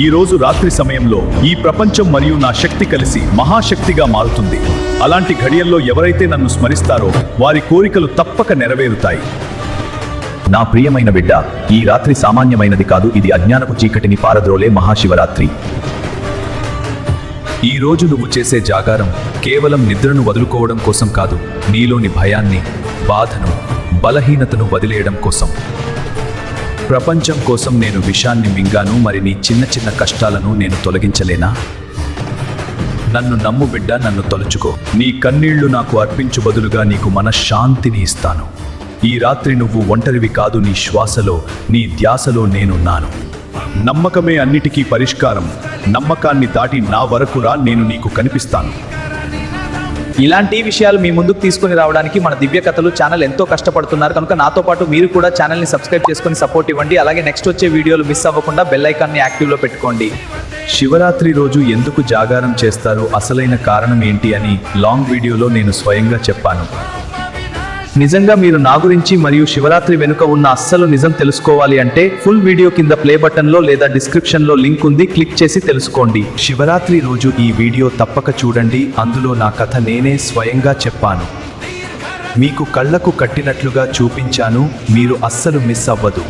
ఈ రోజు రాత్రి సమయంలో ఈ ప్రపంచం మరియు నా శక్తి కలిసి మహాశక్తిగా మారుతుంది. అలాంటి ఘడియల్లో ఎవరైతే నన్ను స్మరిస్తారో వారి కోరికలు తప్పక నెరవేరుతాయి. నా ప్రియమైన బిడ్డ ఈ రాత్రి సామాన్యమైనది కాదు ఇది అజ్ఞానపు చీకటిని పారద్రోలే మహాశివరాత్రి. ఈ రోజు నువ్వు చేసే జాగారం కేవలం నిద్రను వదులుకోవడం కోసం కాదు నీలోని భయాన్ని బాధను బలహీనతను వదిలేయడం కోసం. ప్రపంచం కోసం నేను విషాన్ని మింగాను మరి నీ చిన్న చిన్న కష్టాలను నేను తొలగించలేనా? నన్ను నమ్ము బిడ్డ నన్ను తలుచుకో. నీ కన్నీళ్ళు నాకు అర్పించు బదులుగా నీకు మనశ్శాంతిని ఇస్తాను. ఈ రాత్రి నువ్వు ఒంటరివి కాదు నీ శ్వాసలో నీ ధ్యాసలో నేనున్నాను నమ్మకమే అన్నిటికీ పరిష్కారం. నమ్మకాన్ని దాటి నా వరకు రా నేను నీకు కనిపిస్తాను. ఇలాంటి విషయాలు మీ ముందుకు తీసుకుని రావడానికి మన దివ్య కథలు ఛానల్ ఎంతో కష్టపడుతున్నారు. కనుక నాతో పాటు మీరు కూడా ఛానల్ని సబ్స్క్రైబ్ చేసుకొని సపోర్ట్ ఇవ్వండి. అలాగే నెక్స్ట్ వచ్చే వీడియోలు మిస్ అవ్వకుండా బెల్ ఐకాన్ని యాక్టివ్లో పెట్టుకోండి. శివరాత్రి రోజు ఎందుకు జాగారం చేస్తారు అసలైన కారణం ఏంటి అని లాంగ్ వీడియోలో నేను స్వయంగా చెప్పాను. నిజంగా మీరు నా గురించి మరియు శివరాత్రి వెనుక ఉన్న అస్సలు నిజం తెలుసుకోవాలి అంటే ఫుల్ వీడియో కింద ప్లే బటన్లో లేదా డిస్క్రిప్షన్లో లింక్ ఉంది క్లిక్ చేసి తెలుసుకోండి. శివరాత్రి రోజు ఈ వీడియో తప్పక చూడండి. అందులో నా కథ నేనే స్వయంగా చెప్పాను. మీకు కళ్ళకు కట్టినట్లుగా చూపించాను. మీరు అస్సలు మిస్ అవ్వదు.